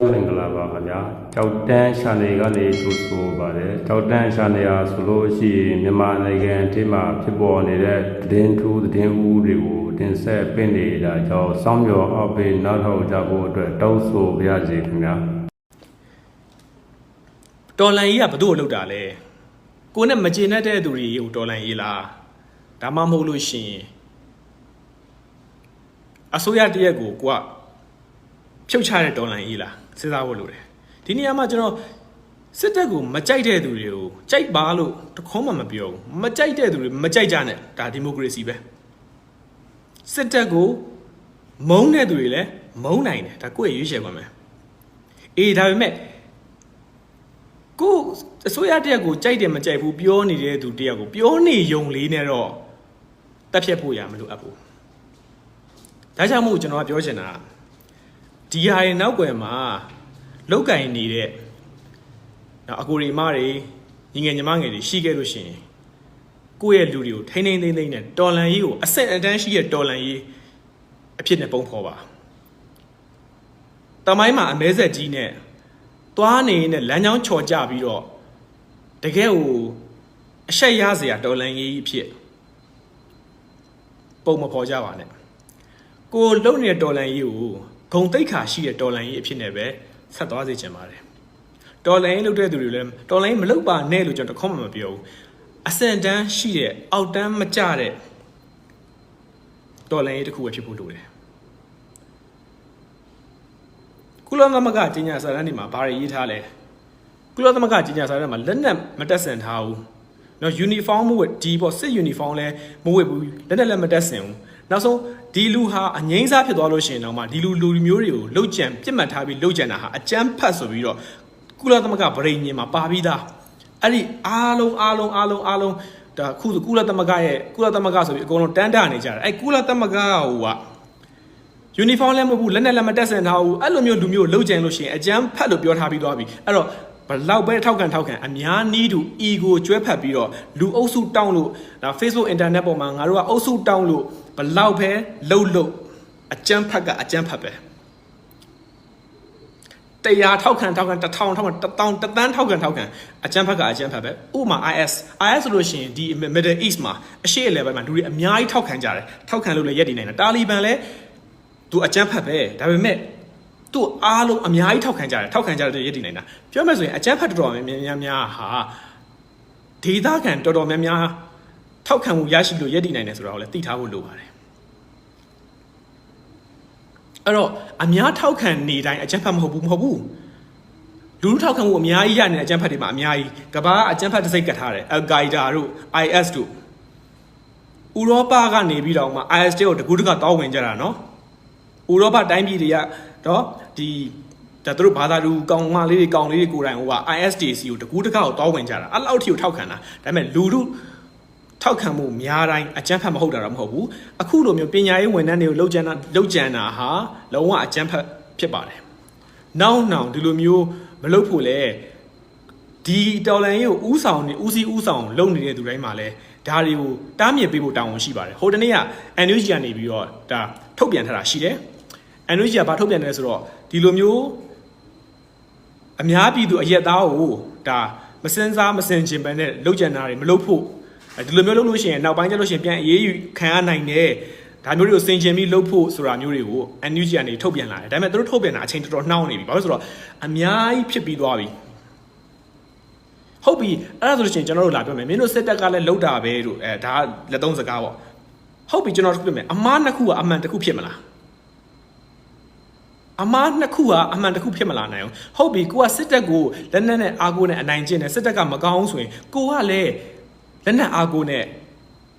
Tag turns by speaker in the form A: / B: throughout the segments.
A: မင်္ဂလာပါခင်ဗျာကြောက်တန်းရှာနေကနေကြိုဆိုပါတယ်ကြောက်တန်းရှာနေရဆိုလို့ရှိရင်မြန်မာနိုင်ငံအထိမှာဖြစ်ပေါ်နေတဲ့သတင်းထူးသတင်းဦးတွေကိုတင်ဆက်ပင့်နေတာကြောင့်စောင်းမျောအောက်ပေးနောက်ထောက်ကြဖို့အတွက်တောင်းဆိုပါရစေခင်ဗျာ
B: တော်လန်ကြီးကဘသူ့ကိုလောက်တာလဲကိုနဲ့မကျေနပ်တဲ့သူတွေကိုတော်လန်ကြီးလားဒါမှမဟုတ်လို့ရှိရင်အစိုးရတရက်ကိုကိုကဖြုတ်ချတဲ့တော်လန်ကြီးလား စဉ်းစားဖို့လိုတယ်ဒီနေရာမှာကျွန်တော်စစ်တပ်ကိုမကြိုက်တဲ့သူတွေကိုကြိုက်ပါလို့တခေါမှမပြောဘူးမကြိုက်တဲ့သူတွေမကြိုက်ကြနဲ့ဒါဒီမိုကရေစီပဲစစ်တပ်ကိုမုန်းတဲ့သူတွေလည်းမုန်းနိုင်တယ်ဒါကိုယ့်ရဲ့ရွေးချယ်ခွင့်ပဲအေးဒါပေမဲ့ကိုအစိုးရတရက်ကိုကြိုက်တယ်မကြိုက်ဘူးပြောနေတဲ့သူတရက်ကိုပြောနေယုံလေးနဲ့တော့တက်ဖြတ်ဖို့ရမလို့အပ်ဘူးဒါကြောင့်မို့ကျွန်တော်ကပြောချင်တာ ဒီဟာရဲ့နောက်ွယ်မှာလောက်ကင်နေတဲ့နော်အကိုရီမတွေညီငယ်ညီမငယ်တွေရှိခဲ့လို့ရှိရင်ကိုယ့်ရဲ့လူတွေကိုထိန်းထိန်းသိမ်းသိမ်းနဲ့တော်လန်ရေးကိုအဆက်အတန်းရှိတဲ့တော်လန်ရေးအဖြစ်နဲ့ပုံဖော်ပါတမိုင်းမှာအမဲဆက်ကြီးနဲ့သွားနေနဲ့လမ်းကြောင်းချော်ကြပြီးတော့တကယ်ကိုအဆက်ရစရာတော်လန်ကြီးအဖြစ်ပုံမဖော်ကြပါနဲ့ကိုလုံနေတဲ့တော်လန်ကြီးကို ဂုံတိတ်ခါရှိတဲ့တော်လန်ကြီးအဖြစ်နဲ့ပဲဆက်သွားစေချင်ပါတယ်တော်လန်ကြီးလုပ်တဲ့သူတွေလည်းတော်လန်ကြီးမလုပ်ပါနဲ့လို့ကျွန်တော်တခေါမှမပြောဘူးအစင်တန်းရှိတဲ့အောက်တန်းမကျတဲ့တော်လန်ကြီးတစ်ခုပဲဖြစ်ဖို့လိုတယ်ကုလသမဂ္ဂကြီးညာစာတမ်းတွေမှာဘာတွေရေးထားလဲကုလသမဂ္ဂကြီးညာစာတမ်းမှာလက်နက်မတက်ဆင်ထားဘူးနော်ယူနီဖောင်းမဝတ်ဒီပေါ့စစ်ယူနီဖောင်းလဲမဝတ်ဘူးလက်နက်လည်းမတက်ဆင်ဘူး နောက်ဆုံးဒီလူဟာအငိမ့်စားဖြစ်သွားလို့ရှိရင်တော့မှဒီလူလူမျိုးတွေကိုလှုပ်ကြံပြစ်မှတ်ထားပြီးလှုပ်ကြံတာဟာအကြမ်းဖက်ဆိုပြီးတော့ကုလသမဂ္ဂဗရိညင်မှာပါပြီးသားအဲ့ဒီအားလုံးအားလုံးအားလုံးအားလုံးဒါခုဆိုကုလသမဂ္ဂရဲ့ကုလသမဂ္ဂဆိုပြီးအကုန်လုံးတန်းတနေကြတယ်အဲ့ကုလသမဂ္ဂဟိုကယူနီဖောင်းလည်းမဟုတ်ဘူးလက်နဲ့လည်းမတက်ဆင်ထားဘူးအဲ့လိုမျိုးလူမျိုးလှုပ်ကြံလို့ရှိရင်အကြမ်းဖက်လို့ပြောထားပြီးသွားပြီအဲ့တော့ ဘလောက်ပဲထောက်ခံထောက်ခံအများနီးတူ ego ကျွဲဖက်ပြီးတော့လူအုပ်စုတောင်းလို့ဒါ Facebook internet ပေါ်မှာငါတို့ကအုပ်စုတောင်းလို့ဘလောက်ပဲလှုပ်လှုပ်အကြမ်းဖက်ကအကြမ်းဖက်ပဲတရားထောက်ခံထောက်ခံတစ်ထောင်ထောက်ခံတစ်တောင်တစ်သန်းထောက်ခံထောက်ခံအကြမ်းဖက်ကအကြမ်းဖက်ပဲဥပမာ IS IS ဆိုလို့ရှိရင်ဒီ Middle East မှာအရှေ့အလယ်ပိုင်းမှာလူတွေအများကြီးထောက်ခံကြတယ်ထောက်ခံလို့လည်းရက်တည်နိုင်တယ်တာလီဘန်လည်းသူအကြမ်းဖက်ပဲဒါပေမဲ့ သူ့အားလုံးအများကြီးထောက်ခံကြတယ်ထောက်ခံကြတဲ့ရည်တည်နေတာပြောမယ်ဆိုရင်အကြမ်းဖက်တော်တော်များများများဟာဒေသခံတော်တော်များများထောက်ခံမှုရရှိလို့ရည်တည်နိုင်တယ်ဆိုတာကိုလည်းသိထားဖို့လိုပါတယ်အဲ့တော့အများထောက်ခံနေတိုင်းအကြမ်းဖက်မဟုတ်ဘူးမဟုတ်ဘူးလူလူထောက်ခံမှုအများကြီးရနေတဲ့အကြမ်းဖက်တွေမှာအများကြီးကဘာအကြမ်းဖက်တစ်စိတ်ကတ်ထားတယ်အယ်ဂိုင်ဒါတို့ IS တို့ဥရောပကနေပြီးတော့မှ IS တွေကိုတကူးတကတောင်းဝင်ကြတာနော်ဥရောပတိုင်းပြည်တွေက တော့ဒီဒါသူတို့ဘာသာလူကောင်မလေးတွေကောင်လေးတွေကိုယ်တိုင်ဟိုက ISDC ကိုတကူးတကောက်တောင်းဝင်ကြတာအဲ့လောက်ထိကိုထောက်ခံတာဒါပေမဲ့လူလူထောက်ခံမှုများတိုင်းအကြမ်းဖက်မဟုတ်တာတော့မဟုတ်ဘူးအခုလိုမျိုးပညာရေးဝန်ထမ်းတွေကိုလှုပ်ကြံတာလှုပ်ကြံတာဟာလုံးဝအကြမ်းဖက်ဖြစ်ပါတယ်နောက်နောက်ဒီလိုမျိုးမလုပ်ဖို့လေဒီတော်လန်ရေးကိုဥဆောင်နေဦးစီးဥဆောင်လုပ်နေတဲ့သူတိုင်းမှာလဲဒါတွေကိုတားမြစ်ပေးဖို့တာဝန်ရှိပါတယ်ဟိုတနေ့က NUG ကနေပြီးတော့ဒါထုတ်ပြန်ထားတာရှိတယ် NUG ကဘာထုတ်ပြန်လဲဆိုတော့ဒီလိုမျိုးအများပြည်သူအရက်သားကိုဒါမစင်စားမစင်ချင်ပဲနဲ့လောက်ကျန်တာတွေမလုပ်ဖို့ဒီလိုမျိုးလုပ်လို့ရှိရင်နောက်ပိုင်းကျလို့ရှိရင်ပြန်အေးအေးခံရနိုင်တယ်ဒါမျိုးတွေကိုစင်ချင်ပြီးလုပ်ဖို့ဆိုတာမျိုးတွေကို NUG ကနေထုတ်ပြန်လာတယ်ဒါပေမဲ့သူတို့ထုတ်ပြန်တာအချိန်တော်တော်နှောင်းနေပြီဘာလို့လဲဆိုတော့အများကြီးဖြစ်ပြီးသွားပြီဟုတ်ပြီအဲ့ဒါဆိုလို့ရှိရင်ကျွန်တော်တို့လာပြောမယ်မင်းတို့စစ်တပ်ကလည်းလောက်တာပဲတို့အဲဒါလက်သုံးစကားပေါ့ဟုတ်ပြီကျွန်တော်တို့ပြောမယ်အမားနှစ်ခုကအမှန်တစ်ခုဖြစ်မလား အမားနှစ်ခုဟာအမှန်တစ်ခုဖြစ်မလာနိုင်ဘူးဟုတ်ပြီကိုကစစ်တပ်ကိုလက်နက်နဲ့အာကိုနဲ့အနိုင်ကျင့်တယ်စစ်တပ်ကမကောင်းဆိုရင်ကိုကလည်းလက်နက်အာကိုနဲ့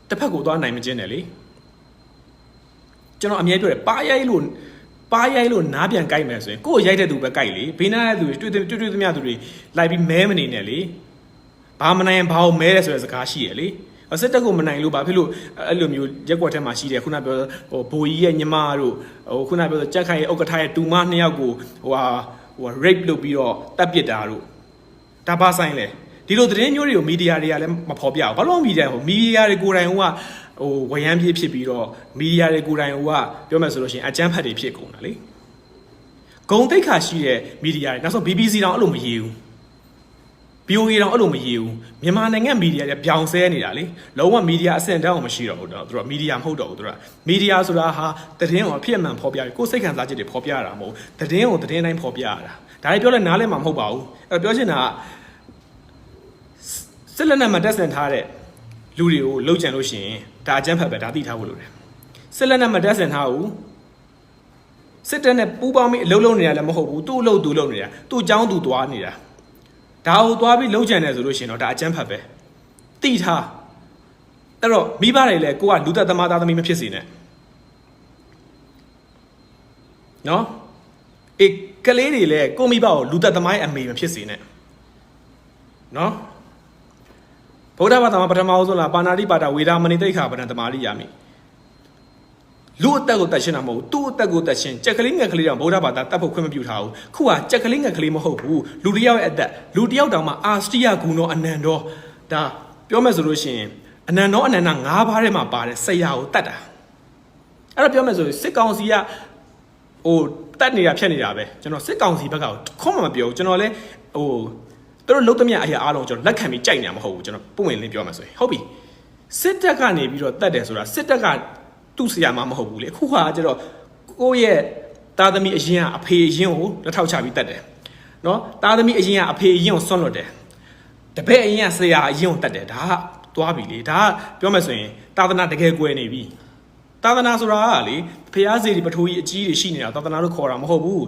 B: တစ်ဖက်ကိုသွားနိုင်မကျင့်တယ်လေကျွန်တော်အမြဲပြောတယ်ပါရိုက်လို့ပါရိုက်လို့နားပြန်ကြိုက်မယ်ဆိုရင်ကိုယ်ရိုက်တဲ့သူပဲကြိုက်လေဘေးနားတဲ့သူတွေတွေ့တွေ့တွေ့သမျှသူတွေလိုက်ပြီးမဲမနေနဲ့လေဘာမနိုင်ဘာကိုမဲတယ်ဆိုတဲ့စကားရှိရလေ စစ်တပ်ကိုမနိုင်လို့ဘာဖြစ်လို့အဲ့လိုမျိုးရက်ွက်ထဲမှာရှိတယ်ခုနပြောဟိုဘိုးကြီးရဲ့ညီမတို့ဟိုခုနပြောကြက်ခိုင်ရဲ့ဥက္ကဋ္ဌရဲ့တူမနှစ်ယောက်ကိုဟိုဟာဟို rape လုပ်ပြီးတော့တပ်ပစ်တာတို့ဒါပါဆိုင်လေဒီလိုသတင်းမျိုးတွေကိုမီဒီယာတွေကလည်းမဖော်ပြဘူးဘာလို့မီဒီယာဟိုမီဒီယာတွေကိုယ်တိုင်ဟိုကဟိုဝရမ်းပြေးဖြစ်ပြီးတော့မီဒီယာတွေကိုယ်တိုင်ဟိုကပြောမယ်ဆိုလို့ရှိရင်အကြမ်းဖက်တွေဖြစ်ကုန်တာလေဂုံတိတ်ခါရှိတဲ့မီဒီယာတွေနောက်ဆုံး BBC တောင်အဲ့လိုမရေးဘူး BOA တောင်အဲ့လိုမရေးဘူးမြန်မာနိုင်ငံမီဒီယာတွေပြောင်ဆဲနေတာလေလုံးဝမီဒီယာအဆင့်တောင်မရှိတော့ဘူးတော့သူတို့မီဒီယာမဟုတ်တော့ဘူးသူတို့မီဒီယာဆိုတာဟာသတင်းကိုအဖြစ်အမှန်ဖော်ပြပြီးကိုယ်စိတ်ခံစားချက်တွေဖော်ပြရတာမဟုတ်သတင်းကိုသတင်းတိုင်းဖော်ပြရတာဒါတွေပြောလဲနားလဲမှာမဟုတ်ပါဘူးအဲ့ပြောချင်တာကစစ်လက်နက်မှာတက်ဆင်ထားတဲ့လူတွေကိုလှုပ်ကြံလို့ရှိရင်ဒါအကြမ်းဖက်ပဲဒါသိထားဖို့လိုတယ်စစ်လက်နက်မှာတက်ဆင်ထားဘူးစစ်တပ်နဲ့ပူးပေါင်းပြီးအလုပ်လုပ်နေရလည်းမဟုတ်ဘူးသူ့အလုပ်သူလုပ်နေတာသူ့အကြောင်းသူသွားနေတာ ဒါကိုသွားပြီးလုံးချန်တယ်ဆိုလို့ရှိရင်တော့ဒါအကျန်းဖတ်ပဲတိထားအဲ့တော့မိဘတွေလည်းကိုကလူသက်သမားသားသမီးမဖြစ်စေနဲ့နော်အေးကလေးတွေလည်းကိုမိဘကိုလူသက်သမားရဲ့အမေမဖြစ်စေနဲ့နော်ဗုဒ္ဓဘာသာမှာပထမဆုံးလားပါဏာတိပါဒဝေဒာမဏိတိတ်ခါပဏ္ဏတမာရိယာမိ လူအသက်ကိုတတ်ရှင်းတာမဟုတ်ဘူးသူ့အသက်ကိုတတ်ရှင်းကြက်ကလေးငယ်ကလေးတောင်ဗုဒ္ဓဘာသာတတ်ဖို့ခွင့်မပြုထားဘူးခုကကြက်ကလေးငယ်ကလေးမဟုတ်ဘူးလူတစ်ယောက်ရဲ့အသက်လူတစ်ယောက်တောင်မှအာစတိယဂုဏောအနန္တောဒါပြောမယ်ဆိုလို့ရှိရင်အနန္တောအနန္တ၅ပါးထဲမှာပါတယ်ဆရာကိုတတ်တာအဲ့တော့ပြောမယ်ဆိုရင်စစ်ကောင်စီကဟိုတတ်နေတာဖြတ်နေတာပဲကျွန်တော်စစ်ကောင်စီဘက်ကခွန်မှမပြောဘူးကျွန်တော်လည်းဟိုသူတို့လုံးသမျှအရာအားလုံးကျွန်တော်လက်ခံပြီးကြိုက်နေတာမဟုတ်ဘူးကျွန်တော်ပုံဝင်လင်းပြောမယ်ဆိုရင်ဟုတ်ပြီစစ်တပ်ကနေပြီးတော့တတ်တယ်ဆိုတာစစ်တပ်က သူ့ဆရာမမဟုတ်ဘူးလေအခုခါကျတော့ကိုယ့်ရဲ့သားသမီးအရင်ကအဖေအရင်ကိုလက်ထောက်ချပြီးတတ်တယ်နော်သားသမီးအရင်ကအဖေအရင်ကိုဆွန့်လွတ်တယ်တပည့်အရင်ကဆရာအရင်ကိုတတ်တယ်ဒါကသွားပြီလေဒါကပြောမယ်ဆိုရင်သာသနာတကယ်ကွယ်နေပြီသာသနာဆိုတာကလေဖះစီဒီပထိုးကြီးအကြီးတွေရှိနေတာသာသနာလို့ခေါ်တာမဟုတ်ဘူး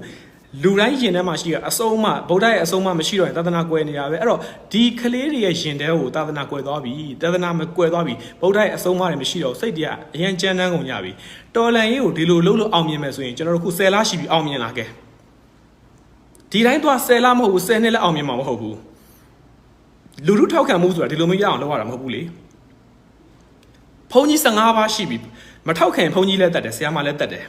B: လူတိုင်းရင်ထဲမှာရှိတဲ့အစုံမဗုဒ္ဓရဲ့အစုံမမရှိတော့ရင်သာသနာကွယ်နေတာပဲအဲ့တော့ဒီကလေးတွေရဲ့ရင်ထဲကိုသာသနာကွယ်သွားပြီသာသနာမကွယ်သွားပြီဗုဒ္ဓရဲ့အစုံမတွေမရှိတော့စိတ်တွေကအရင်ကြမ်းတမ်းကုန်ကြပြီတော်လန်ရေးကိုဒီလိုလှုပ်လို့အောင်မြင်မယ်ဆိုရင်ကျွန်တော်တို့ခု10လရှိပြီအောင်မြင်လာခဲ့ဒီတိုင်းသွား10လမဟုတ်ဘူး10နှစ်လည်းအောင်မြင်မှာမဟုတ်ဘူးလူလူထောက်ခံမှုဆိုတာဒီလိုမျိုးရအောင်လုပ်ရတာမဟုတ်ဘူးလေဘုန်းကြီး15ပါးရှိပြီမထောက်ခံဘုန်းကြီးလည်းတတ်တယ်ဆရာမလည်းတတ်တယ်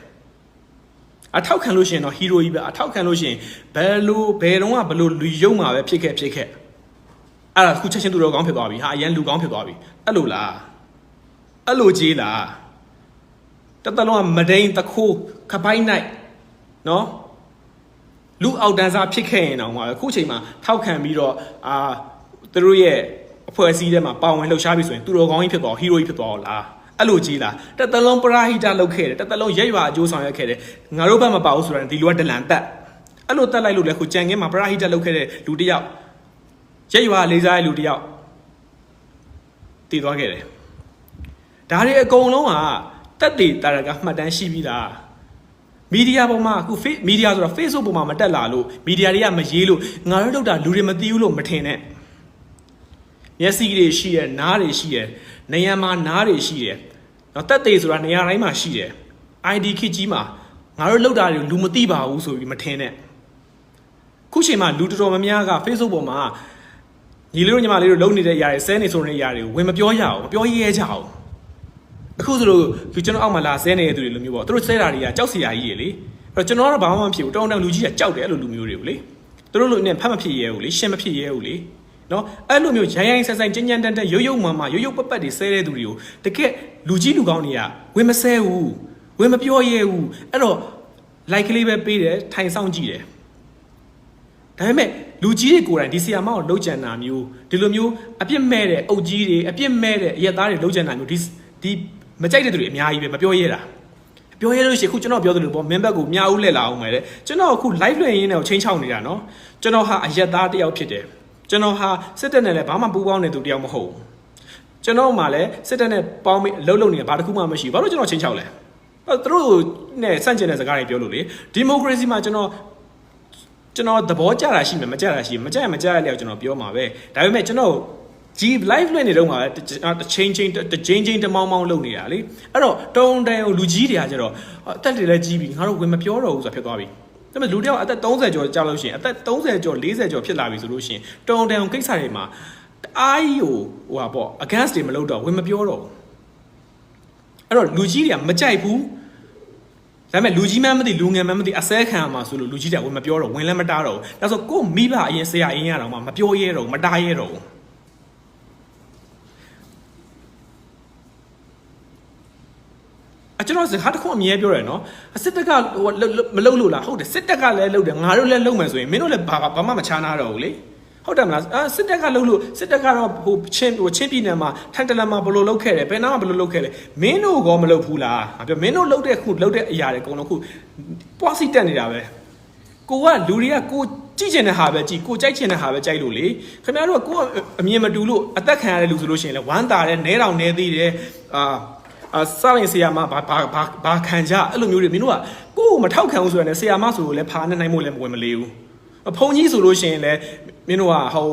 B: အထောက်ခံလို့ရှိရင်တော့ဟီးရိုကြီးပဲအထောက်ခံလို့ရှိရင်ဘယ်လိုဘယ်တော့ကဘယ်လိုလူယုံမှာပဲဖြစ်ခဲ့ဖြစ်ခဲ့အဲ့ဒါခုချက်ချင်းသူတော်ကောင်းဖြစ်သွားပြီဟာအရန်လူကောင်းဖြစ်သွားပြီအဲ့လိုလားအဲ့လိုကြီးလားတတလုံးကမဒိန်တခိုးခပိုင်းနိုင်နော်လူအောက်တန်းစားဖြစ်ခဲ့ရင်တော့မှာခုချိန်မှာထောက်ခံပြီးတော့အာသူတို့ရဲ့အဖွဲ့အစည်းထဲမှာပါဝင်လှုပ်ရှားပြီဆိုရင်သူတော်ကောင်းကြီးဖြစ်သွားဟီးရိုကြီးဖြစ်သွားလား အဲ့လိုကြီးလားတတလုံးပရာဟိတလုပ်ခဲ့တယ်တတလုံးရက်ရွာအကျိုးဆောင်ရွက်ခဲ့တယ်ငါတို့ဘက်မပါဘူးဆိုတော့ဒီလူကဒလန်တက်အဲ့လိုတက်လိုက်လို့လေခုကြံငင်းမှာပရာဟိတလုပ်ခဲ့တဲ့လူတစ်ယောက်ရက်ရွာလေးစားတဲ့လူတစ်ယောက်တည်သွားခဲ့တယ်ဒါတွေအကုန်လုံးကတက်တည်တာရကမှတ်တမ်းရှိပြီးသားမီဒီယာပေါ်မှာအခု face မီဒီယာဆိုတာ Facebook ပေါ်မှာမတက်လာလို့မီဒီယာတွေကမရေးလို့ငါတို့လောက်တာလူတွေမသိဘူးလို့မထင်နဲ့မျက်စိတွေရှိရနားတွေရှိရ နေရမှာနားတွေရှိရနော်တက်သေးဆိုတာနေရာတိုင်းမှာရှိတယ် ID ခစ်ကြီးမှာငါတို့လောက်တာတွေလူမသိပါဘူးဆိုပြီးမထင်နဲ့ခုချိန်မှာလူတော်တော်များများက Facebook ပေါ်မှာညီလေးတို့ညီမလေးတို့လုံနေတဲ့ຢာတွေဆဲနေဆိုနေတဲ့ຢာတွေကိုဝင်မပြောရအောင်မပြောရဲကြအောင်အခုဆိုလို့ဒီကျွန်တော်အောက်မှာလာဆဲနေတဲ့သူတွေလိုမျိုးပေါ့သူတို့ဆဲတာတွေကကြောက်စရာကြီးတွေလေအဲ့တော့ကျွန်တော်ကတော့ဘာမှမဖြစ်ဘူးတောင်းတလူကြီးကကြောက်တယ်အဲ့လိုလူမျိုးတွေကိုလေသူတို့လိုနဲ့ဖတ်မဖြစ်ရဲဘူးလေရှင်းမဖြစ်ရဲဘူးလေ နော်အဲ့လိုမျိုးရိုင်းရိုင်းဆန်းဆန်းကြမ်းကြမ်းတမ်းတမ်းရုပ်ရုပ်မာမာရုပ်ရုပ်ပတ်ပတ်တွေဆဲတဲ့သူတွေကိုတကယ်လူကြီးလူကောင်းတွေကဝင်မဆဲဘူးဝင်မပြောရဲဘူးအဲ့တော့ like ကလေးပဲပေးတယ်ထိုင်ဆောင်ကြည့်တယ်ဒါပေမဲ့လူကြီးတွေကိုယ်တိုင်ဒီဆီယာမောက်ကိုလှုပ်ကြံတာမျိုးဒီလိုမျိုးအပြစ်မဲ့တဲ့အုပ်ကြီးတွေအပြစ်မဲ့တဲ့အရက်သားတွေလှုပ်ကြံတာမျိုးဒီဒီမကြိုက်တဲ့သူတွေအများကြီးပဲမပြောရဲတာပြောရဲလို့ရှိရင်ခုကျွန်တော်ပြောသလိုပေါ့မင်းဘက်ကိုမြားဦးလှည့်လာအောင်မယ်တဲ့ကျွန်တော်အခု live လွှင့်ရင်းနဲ့ကိုချင်းချောက်နေတာနော်ကျွန်တော်ဟာအရက်သားတစ်ယောက်ဖြစ်တယ် ကျွန်တော်ဟာစစ်တပ်နဲ့လည်းဘာမှပူးပေါင်းနေသူတစ်ယောက်မဟုတ်ဘူးကျွန်တော်မှလည်းစစ်တပ်နဲ့ပေါင်းပြီးအလုပ်လုပ်နေတာဘာတစ်ခုမှမရှိဘူးဘာလို့ကျွန်တော်ချင်းချောက်လဲအဲ့သူတို့နဲ့ဆန့်ကျင်တဲ့စကားတွေပြောလို့လေဒီမိုကရေစီမှာကျွန်တော်ကျွန်တော်သဘောကျတာရှိမယ်မကျတာရှိမကျရင်မကျရတဲ့ကျွန်တော်ပြောမှာပဲဒါပေမဲ့ကျွန်တော်ဒီ live လွှင့်နေတော့မှာတချင်းချင်းတချင်းချင်းတမောင်းမောင်းလုပ်နေတာလေအဲ့တော့တုံတန်ကိုလူကြီးတွေကကျတော့အသက်တွေလည်းကြီးပြီငါတို့ဝင်မပြောတော့ဘူးဆိုတာဖြစ်သွားပြီ ဒါပေမဲ့လူတယောက်အသက်30ကျော်ကြာလို့ရှိရင်အသက်30ကျော်40ကျော်ဖြစ်လာပြီဆိုလို့ရှိရင်တုံတန်ကိစ္စတွေမှာအားကြီးကိုဟိုဟာပေါ့ against တွေမလုပ်တော့ဝင်မပြောတော့ဘူးအဲ့တော့လူကြီးတွေကမကြိုက်ဘူးဒါပေမဲ့လူကြီးမှန်းမသိလူငယ်မှန်းမသိအစဲခံရမှာဆိုလို့လူကြီးတွေကဝင်မပြောတော့ဝင်လည်းမတားတော့ဘူးဒါဆိုကို့မိဘအရင်ဆရာအရင်ရတော့မှမပြောရဲတော့မတားရဲတော့ အကျွန်တော်စကားတစ်ခုအမြဲပြောတယ်နော်အစစ်တပ်ကဟိုလှုပ်လှုပ်မလုပ်လို့လားဟုတ်တယ်စစ်တပ်ကလည်းလုပ်တယ်ငါတို့လည်းလုပ်မယ်ဆိုရင်မင်းတို့လည်းဘာဘာမှမချားနာတော့ဘူးလေဟုတ်တယ်မလားအာစစ်တပ်ကလုပ်လို့စစ်တပ်ကတော့ဟိုချင်းဟိုချင်းပြည်နယ်မှာထန်တလန်မှာဘယ်လိုလုပ်ခဲ့တယ်ဘယ်နာမှာဘယ်လိုလုပ်ခဲ့လဲမင်းတို့ကောမလုပ်ဘူးလားငါပြောမင်းတို့လုပ်တဲ့ခုလုပ်တဲ့အရာတွေအကုန်လုံးခုပွားစီတက်နေတာပဲကိုကလူတွေကကိုကြည့်ချင်တဲ့ဟာပဲကြည့်ကိုကြိုက်ချင်တဲ့ဟာပဲကြိုက်လို့လေခင်ဗျားတို့ကကိုကအမြင်မတူလို့အသက်ခံရတဲ့လူဆိုလို့ရှိရင်လည်းဝမ်းတာတယ်နဲတောင်နဲသေးတယ်အာအာ စရင်ဆရာမဘာဘာဘာဘာခံကြအဲ့လိုမျိုးတွေမင်းတို့ကကိုကိုမထောက်ခံဘူးဆိုရင်လည်းဆရာမဆိုလို့လည်းဖာနဲ့နိုင်မို့လည်းမဝင်မလေးဘူးအဖုန်ကြီးဆိုလို့ရှိရင်လည်းမင်းတို့ကဟို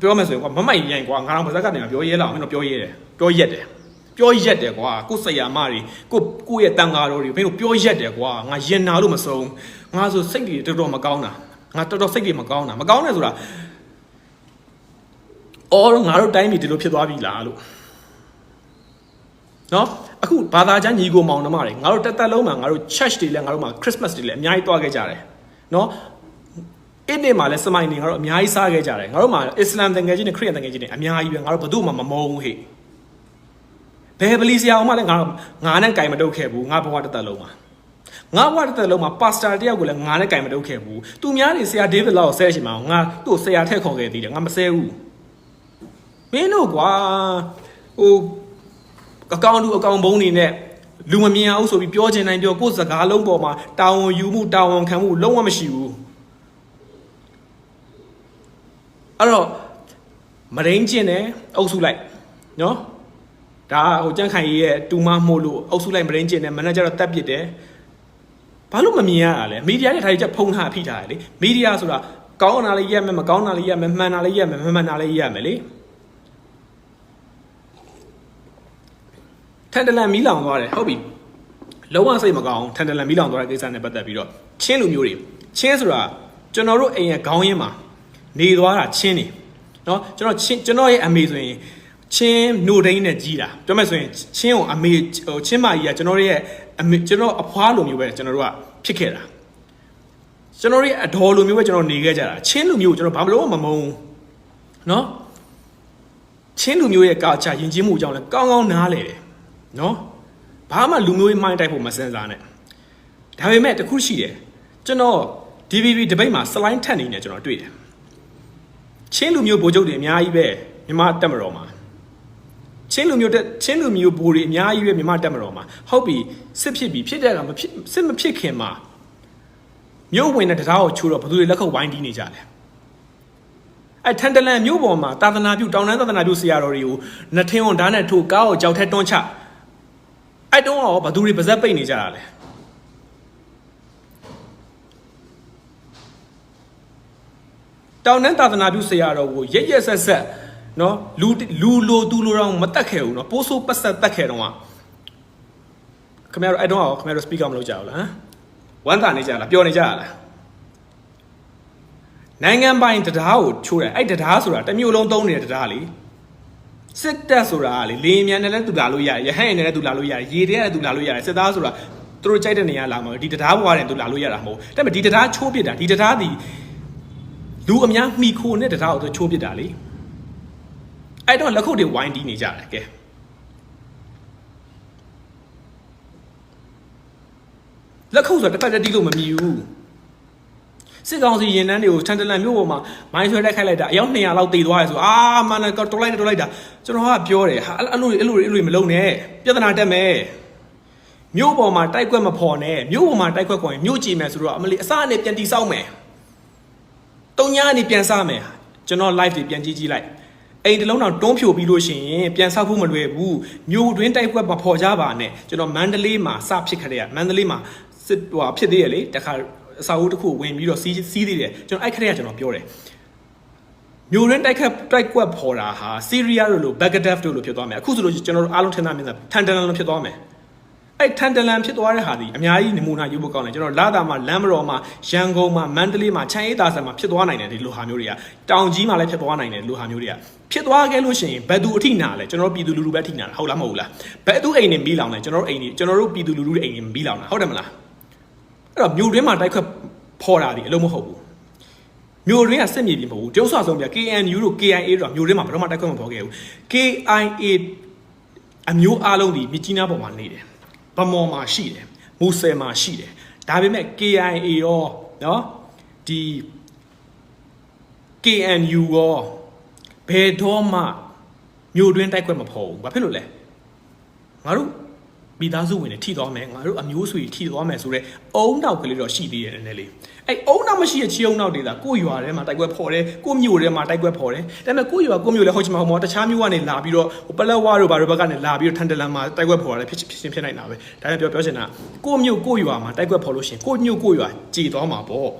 B: ပြောမယ်ဆိုရင်ကွာမမိုက်ရိုင်ကွာငါတော့ပါဇက်ကနေမပြောရဲလောက်မင်းတို့ပြောရဲတယ်ပြောရက်တယ်ပြောရက်တယ်ကွာကိုဆရာမတွေကိုကိုရဲ့တန်ဃာတော်တွေမင်းတို့ပြောရက်တယ်ကွာငါရင်နာလို့မဆုံးငါဆိုစိတ်တွေတော်တော်မကောင်းတာငါတော်တော်စိတ်တွေမကောင်းတာမကောင်းတယ်ဆိုတာအော်ငါတို့တိုင်းပြည်ဒီလိုဖြစ်သွားပြီလားလို့ နော်အခုဘာသာကျမ်းညီကိုမောင်နှမတွေငါတို့တက်တက်လုံးမှာငါတို့ church တွေလည်းငါတို့မှာ Christmas တွေလည်းအများကြီးတွားခဲ့ကြတယ်နော်အင်းနေမှာလည်းစမိုင်းနေငါတို့အများကြီးစားခဲ့ကြတယ်ငါတို့မှာအစ္စလာမ်တန်ငယ်ချင်းနဲ့ခရစ်ယာန်တန်ငယ်ချင်းတွေအများကြီးပဲငါတို့ဘယ်သူမှမမုန်းဘူးဟဲ့ဘယ်ပလီဆရာအောင်မှလည်းငါတို့ငါနဲ့ကြိုင်မတုတ်ခဲ့ဘူးငါဘဝတက်တက်လုံးမှာငါဘဝတစ်သက်လုံးမှာပါစတာတယောက်ကိုလည်းငါနဲ့ကြိုင်မလုပ်ခဲ့ဘူးသူများတွေဆရာဒေးဗစ်လောက်ဆဲရှင်မှာငါသူ့ဆရာထက်ခေါ်ခဲ့သေးတယ်ငါမဆဲဘူးမင်းတို့ကွာဟို အကောင့်တူအကောင့်ဘုံနေနဲ့လူမမြင်အောင်ဆိုပြီးပြောချင်တိုင်းပြောကိုယ်စကားလုံးပေါ်မှာတာဝန်ယူမှုတာဝန်ခံမှုလုံးဝမရှိဘူးအဲ့တော့မရင်းကျင်တယ်အုပ်စုလိုက်နော်ဒါဟိုကြန့်ခိုင်ကြီးရဲ့တူမမှုလို့အုပ်စုလိုက်မရင်းကျင်တယ်မန်နေဂျာတော့တက်ပစ်တယ်ဘာလို့မမြင်ရတာလဲမီဒီယာနဲ့ထိုင်ချက်ဖုံးထားဖိထားတယ်လေမီဒီယာဆိုတာကောင်းတာလေးရက်မယ်မကောင်းတာလေးရက်မယ်မှန်တာလေးရက်မယ်မမှန်တာလေးရက်မယ်လေ ထန်တလန်မီးလောင်သွားတယ်ဟုတ်ပြီလုံးဝစိတ်မကောင်းထန်တလန်မီးလောင်သွားတဲ့ကိစ္စနဲ့ပတ်သက်ပြီးတော့ချင်းလူမျိုးတွေချင်းဆိုတာကျွန်တော်တို့အိမ်ရဲ့ခေါင်းရင်းမှာနေသွားတာချင်းနေเนาะကျွန်တော်ချင်းကျွန်တော်ရဲ့အမေဆိုရင်ချင်းနိုဒိန်းနဲ့ကြီးတာပြောမယ်ဆိုရင်ချင်းကိုအမေဟိုချင်းမကြီးကကျွန်တော်ရဲ့အမေကျွန်တော်အဖွားလိုမျိုးပဲကျွန်တော်တို့ကဖြစ်ခဲ့တာကျွန်တော်ရဲ့အတော်လိုမျိုးပဲကျွန်တော်နေခဲ့ကြတာချင်းလူမျိုးကိုကျွန်တော်ဘာမလို့မမုန်းเนาะချင်းလူမျိုးရဲ့ကာချာယဉ်ကျေးမှုအကြောင်းလဲကောင်းကောင်းနားလေတယ် နော်ဘာမှလူမျိုးရေးမှိုင်းတိုက်ဖို့မစင်စားနဲ့ဒါပေမဲ့တခုရှိတယ်ကျွန်တော် DBB ဒီဘိတ်မှာ slide ထက်နေနေကျွန်တော်တွေ့တယ်ချင်းလူမျိုးဗိုလ်ချုပ်တွေအများကြီးပဲမြမတက်မတော်မှာချင်းလူမျိုးတက်ချင်းလူမျိုးဗိုလ်တွေအများကြီးပဲမြမတက်မတော်မှာဟုတ်ပြီစစ်ဖြစ်ပြီဖြစ်တဲ့ကမဖြစ်စစ်မဖြစ်ခင်မှာမြို့ဝင်တဲ့တရားကိုချိုးတော့ဘသူတွေလက်ခုပ်ဝိုင်းတီးနေကြတယ်အဲထန်တလန်မြို့ပေါ်မှာသာသနာပြုတောင်တန်းသာသနာပြုဆရာတော်တွေကိုနှထင်းဝန်ဓာတ်နဲ့ထိုးကားကိုကြောက်ထက်တွန်းချ အဲ့တုန်းကရောဘယ်သူတွေပါဇက်ပိတ်နေကြတာလဲတောင်တန်းသာသနာပြုဆရာတော်ကိုရက်ရက်ဆက်ဆက်နော်လူလူလိုသူလိုတော့မတက်ခဲ့ဘူးနော်ပိုးဆိုးပတ်ဆက်တက်ခဲ့တော့ကခင်ဗျားတို့အဲ့တော့ခင်ဗျားတို့ speaker မလုပ်ကြဘူးလားဟမ်ဝမ်းသာနေကြလားပျော်နေကြလားနိုင်ငံပိုင်တရားကိုချိုးတယ်အဲ့တရားဆိုတာတစ်မျိုးလုံးသုံးနေတဲ့တရားလေ စစ်တပ်ဆိုတာကလေလေမြန်နဲ့လည်းသူလာလို့ရတယ်ရဟန်းနဲ့လည်းသူလာလို့ရတယ်ရေထဲနဲ့သူလာလို့ရတယ်စစ်သားဆိုတာသူတို့ကြိုက်တဲ့နေရာလာမှာဒီတရားဘွားနဲ့သူလာလို့ရတာမဟုတ်ဒါပေမဲ့ဒီတရားချိုးပစ်တာဒီတရားဒီလူအများမှီခိုနဲ့တရားကိုသူချိုးပစ်တာလေအဲ့တော့လက်ခုပ်တွေဝိုင်းတီးနေကြတယ်ကဲလက်ခုပ်ဆိုတာတစ်ဖက်တည်းတီးလို့မမြည်ဘူး စစ်ကောင်စီရင်နှန်းတွေကိုချန်တလန်မြို့ပေါ်မှာမိုင်းဆွဲတိုက်ခိုက်လိုက်တာအယောက်200လောက်တေသွားရဲဆိုအာမနကတော့တော်လိုက်တယ်တော်လိုက်တာကျွန်တော်ကပြောတယ်ဟာအဲ့လိုအဲ့လိုအဲ့လိုမလုပ်နဲ့ပြဿနာတက်မယ်မြို့ပေါ်မှာတိုက်ခွက်မဖော်နဲ့မြို့ပေါ်မှာတိုက်ခွက်ခေါ်ရင်မြို့ကြည်မယ်ဆိုတော့အမလီအစအနေပြန်တီဆောက်မယ်တုံညာအနေပြန်စားမယ်ကျွန်တော် live တွေပြန်ကြည့်ကြည့်လိုက်အိမ်တစ်လုံးတော့တွန်းဖြိုပြီးလို့ရှိရင်ပြန်ဆောက်ဖို့မလွယ်ဘူးမြို့တွင်းတိုက်ခွက်မဖော်ကြပါနဲ့ကျွန်တော်မန္တလေးမှာစဖြစ်ခဲ့တဲ့မန္တလေးမှာစစ်ဟိုဖြစ်သေးရလေတခါ အစာအုပ်တစ်ခုဝင်ပြီးတော့စီးစီးသေးတယ်ကျွန်တော်အဲ့ခရက်ကျွန်တော်ပြောတယ်မြို့တွင်းတိုက်ခက်တိုက်ကွက်ဖော်တာဟာစီးရီးယားတို့လိုဘက်ဂဒက်တို့လိုဖြစ်သွားမယ်အခုဆိုလို့ကျွန်တော်တို့အားလုံးထင်တာမြင်တာထန်တလန်လိုဖြစ်သွားမယ်အဲ့ထန်တလန်ဖြစ်သွားတဲ့ဟာဒီအများကြီးနမူနာယူဖို့ကောင်းတယ်ကျွန်တော်လာတာမှာလမ်းမတော်မှာရန်ကုန်မှာမန္တလေးမှာချမ်းအေးသာဆန်မှာဖြစ်သွားနိုင်တယ်ဒီလိုဟာမျိုးတွေကတောင်ကြီးမှာလည်းဖြစ်သွားနိုင်တယ်ဒီလိုဟာမျိုးတွေကဖြစ်သွားခဲ့လို့ရှိရင်ဘယ်သူအထိနာလဲကျွန်တော်တို့ပြည်သူလူထုပဲအထိနာတာဟုတ်လားမဟုတ်ဘူးလားဘယ်သူအိမ်နေမီးလောင်လဲကျွန်တော်တို့အိမ်နေကျွန်တော်တို့ပြည်သူလူထုတွေအိမ်နေမီးလောင်တာဟုတ်တယ်မလား အဲ့တော့မြို့တွင်းမှာတိုက်ခွက်ဖော်တာဒီအလုံးမဟုတ်ဘူးမြို့တွင်းကစစ်မြေပြင်မဟုတ်ဘူးတရုတ်ဆွဆုံးပြ KNU တို့ KIA တို့မြို့တွင်းမှာဘယ်တော့မှတိုက်ခွက်မဖော်ခဲ့ဘူး KIA အမျိုးအားလုံးဒီမြကြီးနားပေါ်မှာနေတယ်ဗမော်မှာရှိတယ်မူဆယ်မှာရှိတယ်ဒါပေမဲ့ KIA ရောနော်ဒီ KNU ရောဘယ်တော့မှမြို့တွင်းတိုက်ခွက်မဖော်ဘူးဘာဖြစ်လို့လဲငါတို့ မိသားစုဝင်တွေထိသွားမယ်ငါတို့အမျိုးဆွေထိသွားမယ်ဆိုတော့အုံနောက်ကလေးတော့ရှိသေးတယ်နည်းနည်းလေးအဲ့အုံနောက်မရှိတဲ့ချီအုံနောက်တွေသာကိုယ့်ရွာထဲမှာတိုက်ခွက်ဖော်တယ်ကိုယ့်မြို့ထဲမှာတိုက်ခွက်ဖော်တယ်ဒါပေမဲ့ကိုယ့်ရွာကိုယ့်မြို့လည်းဟုတ်ချင်မှာဟိုမှာတခြားမြို့ကနေလာပြီးတော့ဟိုပလက်ဝါတို့ဘာတို့ဘက်ကနေလာပြီးတော့ထန်တလန်မှာတိုက်ခွက်ဖော်ရတယ်ဖြစ်ဖြစ်ဖြစ်ဖြစ်နိုင်တာပဲဒါပေမဲ့ပြောပြောချင်တာကိုယ့်မြို့ကိုယ့်ရွာမှာတိုက်ခွက်ဖော်လို့ရှိရင်ကိုယ့်မြို့ကိုယ့်ရွာကြည်သွားမှာပေါ့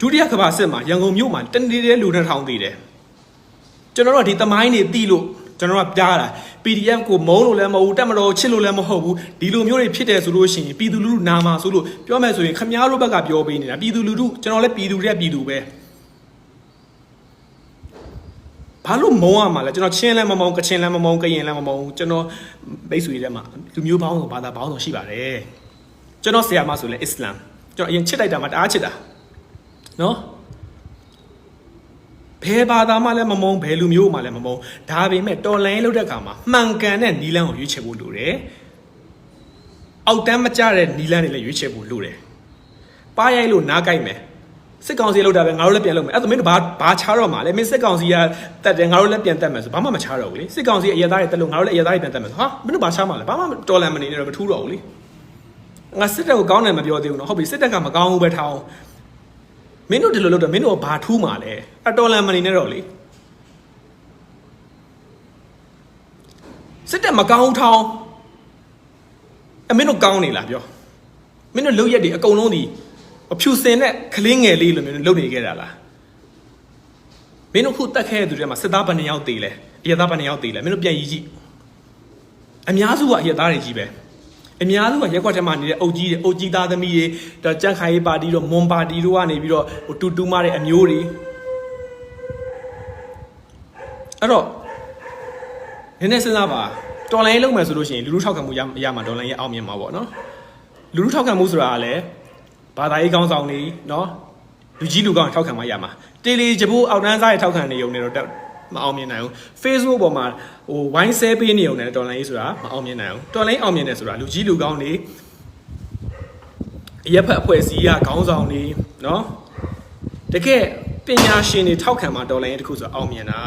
B: ဒုတိယကမ္ဘာစစ်မှာရန်ကုန်မြို့မှာတနေ့တည်းလူနှစ်ထောင်သေးတယ်ကျွန်တော်တို့ကဒီသမိုင်းတွေတီးလို့ ကျွန်တော်တို့ကပြားတာ PDF ကိုမုန်းလို့လည်းမဟုတ်ဘူးတက်မတော်ချစ်လို့လည်းမဟုတ်ဘူးဒီလိုမျိုးတွေဖြစ်တယ်ဆိုလို့ရှိရင်ပြည်သူလူထုနာမှာဆိုလို့ပြောမယ်ဆိုရင်ခမားတို့ဘက်ကပြောပေးနေတာပြည်သူလူထုကျွန်တော်လည်းပြည်သူတွေကပြည်သူပဲဘာလို့မုန်းရမှာလဲကျွန်တော်ချင်းလည်းမမုန်းကချင်းလည်းမမုန်းကရင်လည်းမမုန်းကျွန်တော်မိတ်ဆွေတွေထဲမှာလူမျိုးပေါင်းစုံဘာသာပေါင်းစုံရှိပါတယ်ကျွန်တော်ဆရာမဆိုလဲအစ္စလာမ်ကျွန်တော်အရင်ချစ်လိုက်တာမှတအားချစ်တာနော် ဘယ်ဘာသာမှလည်းမမုန်းဘယ်လူမျိုးမှလည်းမမုန်းဒါပေမဲ့တော်လိုင်းလုပ်တဲ့အခါမှာမှန်ကန်တဲ့နီလန်းကိုရွေးချယ်ဖို့လိုတယ်အောက်တန်းမကျတဲ့နီလန်းတွေလည်းရွေးချယ်ဖို့လိုတယ်ပါရိုက်လို့နားကြိုက်မယ်စစ်ကောင်စီလောက်တာပဲငါတို့လည်းပြန်လုပ်မယ်အဲ့ဒါမင်းတို့ဘာဘာချားတော့မှာလဲမင်းစစ်ကောင်စီကတက်တယ်ငါတို့လည်းပြန်တက်မယ်ဆိုဘာမှမချားတော့ဘူးလေစစ်ကောင်စီအရသားတွေတက်လို့ငါတို့လည်းအရသားတွေပြန်တက်မယ်ဆိုဟာမင်းတို့ဘာချားမှာလဲဘာမှတော်လန်မနေနဲ့တော့မထူးတော့ဘူးလေငါစစ်တပ်ကိုကောင်းတယ်မပြောသေးဘူးနော်ဟုတ်ပြီစစ်တပ်ကမကောင်းဘူးပဲထောင်း မင်းတို့ဒီလိုလုပ်တော့မင်းတို့ကဘာထူးမှာလဲအတော်လန်မနေနဲ့တော့လေစစ်တပ်မကောင်းထောင်းအမင်းတို့ကောင်းနေလားပြောမင်းတို့လုပ်ရက်တွေအကုန်လုံးဒီအဖြူစင်တဲ့ကလေးငယ်လေးလိုမျိုးလုပ်နေခဲ့တာလားမင်းတို့ခုတက်ခဲ့တဲ့သူတွေမှာစစ်သားဘယ်နှယောက်သေးလဲအရက်သားဘယ်နှယောက်သေးလဲမင်းတို့ပြန်ရည်ကြည့်အများစုကအရက်သားတွေကြီးပဲ အများစုကရက်ကွက်ထဲမှာနေတဲ့အုပ်ကြီးတွေအုပ်ကြီးသားသမီးတွေဒါကြန့်ခိုင်ရေးပါတီတို့မွန်ပါတီတို့ကနေပြီးတော့ဟိုတူတူမတဲ့အမျိုးတွေအဲ့တော့နည်းနည်းစဉ်းစားပါတော်လိုင်းလုံးမယ်ဆိုလို့ရှိရင်လူလူထောက်ခံမှုရရမှာတော်လိုင်းရဲ့အောင်မြင်မှာပေါ့နော်လူလူထောက်ခံမှုဆိုတာကလည်းဘာသာရေးကောင်းဆောင်တွေနော်လူကြီးလူကောင်းထောက်ခံမှရမှာတေလီဂျပိုးအောက်တန်းစားရဲ့ထောက်ခံနေုံနဲ့တော့ မအောင်မြင်နိုင်ဘူး Facebook ပေါ်မှာဟိုဝိုင်းဆဲပေးနေုံနဲ့တော်လိုင်းရေးဆိုတာမအောင်မြင်နိုင်ဘူးတော်လိုင်းအောင်မြင်တယ်ဆိုတာလူကြီးလူကောင်းတွေရက်ဖက်အဖွဲ့အစည်းကခေါင်းဆောင်တွေနော်တကယ်ပညာရှင်တွေထောက်ခံမှတော်လိုင်းရေးတစ်ခုဆိုအောင်မြင်တာ